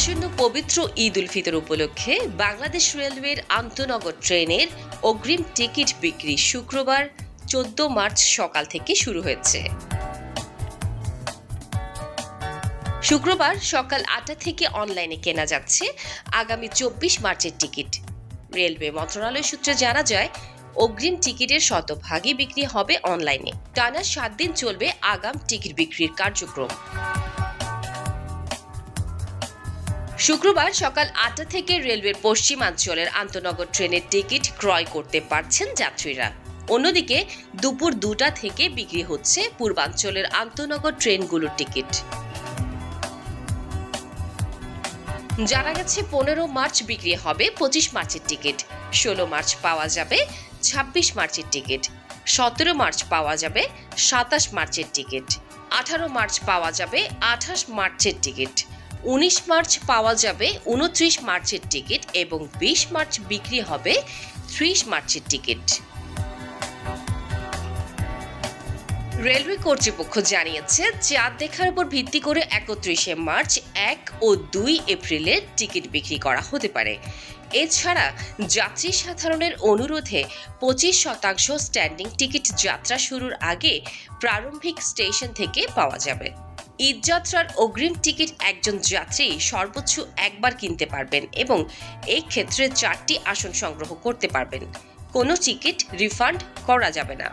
আসন্ন পবিত্র ঈদ উল ফিতর উপলক্ষে বাংলাদেশ রেলওয়ের আন্তনগর ট্রেনের অগ্রিম টিকিট বিক্রি শুক্রবার, চোদ্দ মার্চ সকাল থেকে শুরু হয়েছে। শুক্রবার সকাল আটটা থেকে অনলাইনে কেনা যাচ্ছে আগামী চব্বিশ মার্চের টিকিট। রেলওয়ে মন্ত্রণালয় সূত্রে জানা যায়, অগ্রিম টিকিটের শতভাগই বিক্রি হবে অনলাইনে। টানা সাত দিন চলবে আগাম টিকিট বিক্রির কার্যক্রম। শুক্রবার সকাল আটটা থেকে রেলওয়ের পশ্চিমাঞ্চলের আন্তনগর ট্রেনের টিকিট ক্রয় করতে পারছেন যাত্রীরা। অন্যদিকে, দুপুর দুটা থেকে বিক্রি হচ্ছে পূর্বাঞ্চলের আন্তনগর ট্রেনগুলোর টিকিট। জানা গেছে, পনেরো মার্চ বিক্রি হবে পঁচিশ মার্চের টিকিট, ষোলো মার্চ পাওয়া যাবে ছাব্বিশ মার্চের টিকিট, সতেরো মার্চ পাওয়া যাবে সাতাশ মার্চের টিকিট, আঠারো মার্চ পাওয়া যাবে আঠাশ মার্চের টিকিট। উনিশ মার্চ পাওয়া যাবে উনত্রিশ মার্চের টিকিট এবং বিশ মার্চ বিক্রি হবে ত্রিশ মার্চের টিকিট। রেলওয়ে কর্তৃপক্ষ জানিয়েছে, চাঁদ দেখার উপর ভিত্তি করে একত্রিশে মার্চ এক ও দুই এপ্রিলের টিকিট বিক্রি করা হতে পারে। এছাড়া, যাত্রী সাধারণের অনুরোধে পঁচিশ শতাংশ স্ট্যান্ডিং টিকিট যাত্রা শুরুর আগে প্রারম্ভিক স্টেশন থেকে পাওয়া যাবে। ঈদযাত্রার অগ্রিম টিকিট একজন যাত্রী সর্বোচ্চ একবার কিনতে পারবেন এবং এই ক্ষেত্রে চারটি আসন সংগ্রহ করতে পারবেন। কোনো টিকিট রিফান্ড করা যাবে না।